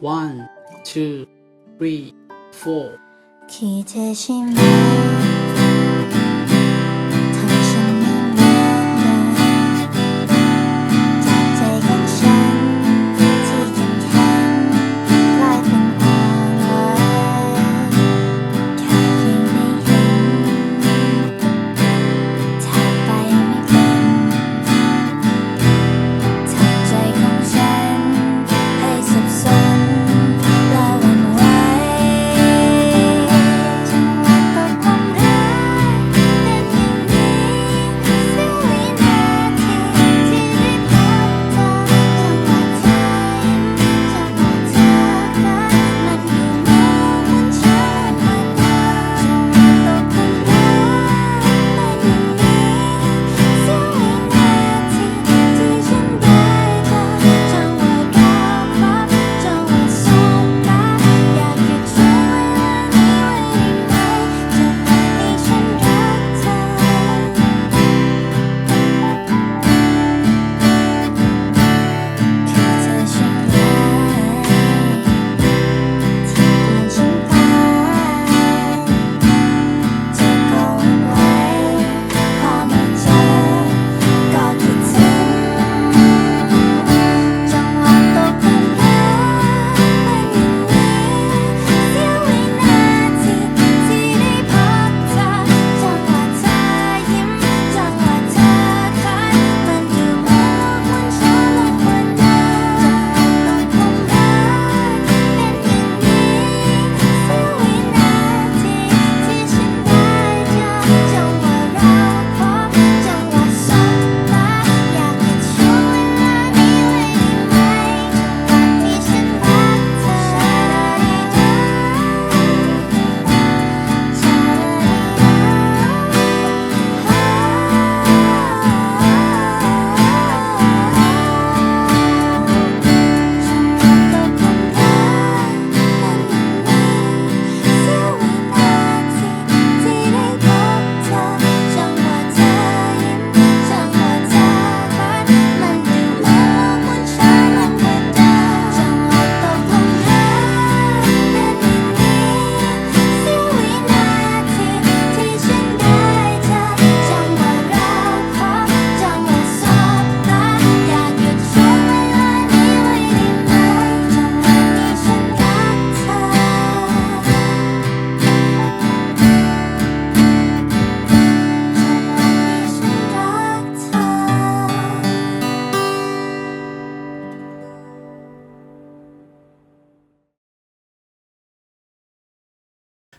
one two three four คิดเธ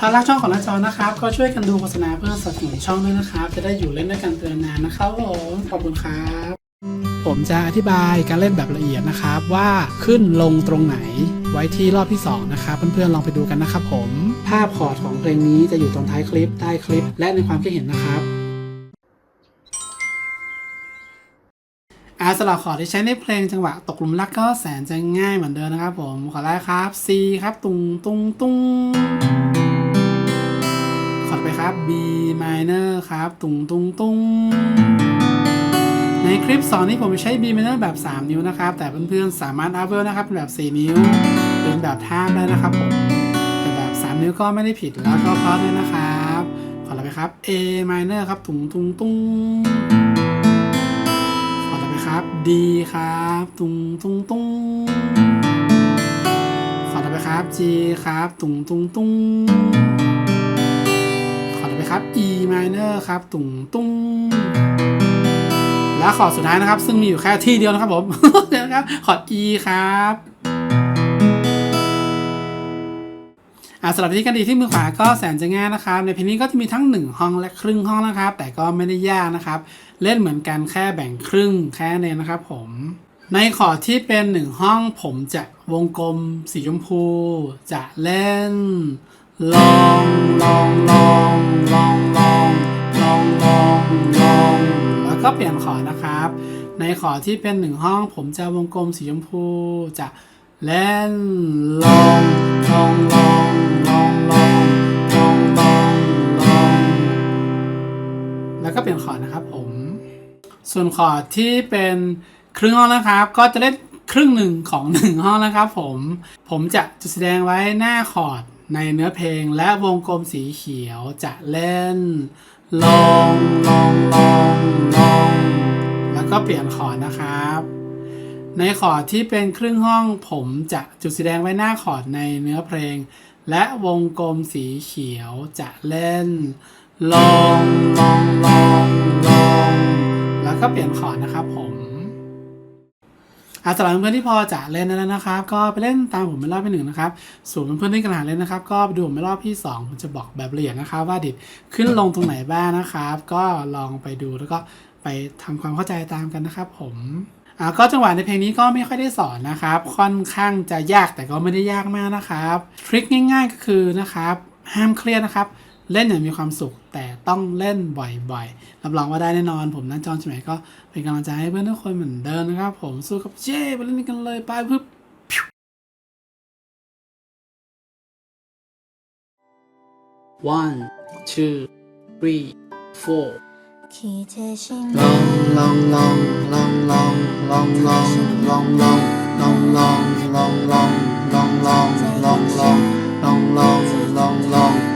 ถ้ารักช่องของน้าจอนะครับ ก็ช่วยกันดูโฆษณาเพื่อสนับสนุนช่องด้วยนะครับ จะได้อยู่เล่นด้วยกันเตือนนานนะครับผมขอบคุณครับ ผมจะอธิบายการเล่นแบบละเอียดนะครับ ว่าขึ้นลงตรงไหนไว้ที่รอบที่ 2 นะครับเพื่อนๆลองไปดูกันนะครับผม ภาพคอร์ดของเพลงนี้จะอยู่ตรงท้ายคลิปใต้คลิป และในความคิดเห็นนะครับอาสลับคอร์ดที่ใช้ในเพลงจังหวะตกหลุมรักก็แสนจะง่ายเหมือนเดิมนะครับผมขอแรกครับ C ครับตุงตุงตุง B minor ครับตุงตุงตุงในคลิปสอนนี้ผมใช้ B minor แบบ 3 นิ้วนะครับ แต่เพื่อนๆสามารถอัพเวลนะครับเป็นแบบ 4 นิ้วเป็นแบบท่ามได้นะครับผมแต่แบบ 3 นิ้วก็ไม่ได้ผิดแล้วก็เพราะด้วยนะครับ ขอไปครับ A minor ครับตุงตุงตุงขอต่อไปครับ D ครับตุงตุงตุงขอต่อไปครับ G ครับตุงตุงตุงขอต่อไป ครับ E minor ครับตุงตุงและขอดสุดท้ายนะครับ ซึ่งมีอยู่แค่ที่เดียวนะครับผมเดียวครับขอด E ครับสำหรับที่การดีที่มือขวาก็แสนจะง่ายนะครับ ในเพลงนี้ก็จะมีทั้ง 1 ห้องและครึ่งห้องนะครับ แต่ก็ไม่ได้ยากนะครับ เล่นเหมือนกันแค่แบ่งครึ่งแค่นี้นะครับผมในขอที่เป็น 1 ห้องผมจะวงกลมสีชมพู จะเล่น ลองลองลองลองลองลองลองลองแล้วก็เปลี่ยนขอนะครับ ในขอที่เป็นหนึ่งห้องผมจะวงกลมสีชมพูจะเล่นลองลองลองลองลองลองลองลองแล้วก็เปลี่ยนขอนะครับผม ส่วนขอที่เป็นครึ่งห้องนะครับ ก็จะเล่นครึ่งหนึ่งของหนึ่งห้องนะครับผม ผมจะจุดแสดงไว้หน้าคอร์ด ในเนื้อเพลงและวงกลมสีเขียวจะเล่น ลง ลง ลง ลง แล้วก็เปลี่ยนคอร์ดนะครับ ในคอร์ดที่เป็นครึ่งห้องผมจะจุดสีแดงไว้หน้าคอร์ดในเนื้อเพลง และวงกลมสีเขียวจะเล่น ลง ลง ลง ลง แล้วก็เปลี่ยนคอร์ดนะครับผม อาสำหรับเพื่อนที่พอจะเล่นนั้วนะครับ ก็ไปเล่นตามผมเป็นรอบที่หนึ่งนะครับ ส่วนเพื่อนๆที่กระหายเล่นนะครับ ก็ไปดูผมเป็นรอบที่2ผมจะบอกแบบละเอียดนะครับ ว่าดิดขึ้นลงตรงไหนบ้างนะครับ ก็ลองไปดูแล้วก็ไปทำความเข้าใจตามกันนะครับผมอาก็จังหวะในเพลงนี้ก็ไม่ค่อยได้สอนนะครับ ค่อนข้างจะยากแต่ก็ไม่ได้ยากมากนะครับ ทริคง่าย ๆ ก็คือนะครับ ห้ามเครียดนะครับ เล่นอย่างมีความสุข แต่ต้องเล่นบ่อยๆ รับรองว่าได้แน่นอน ผมนะจอนชมัยก็เป็นกำลังใจให้เพื่อนทุกคนเหมือนเดิมนะครับ ผมสู้กับเจ้ไปเล่นกันเลยไปปึ๊บวันทูทรี long long long long long long long long long long long long long long long long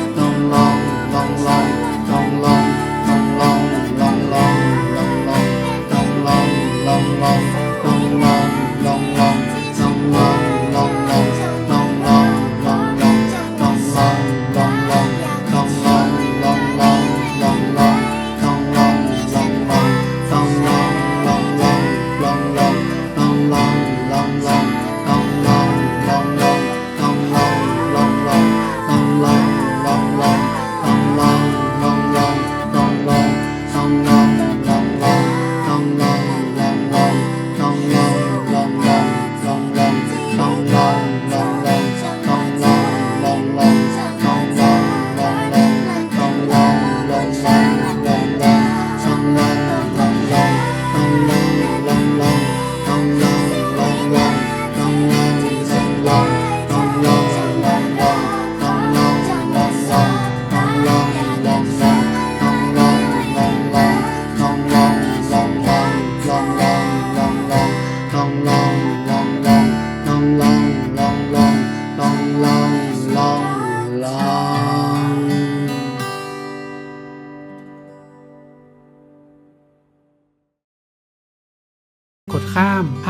hung on.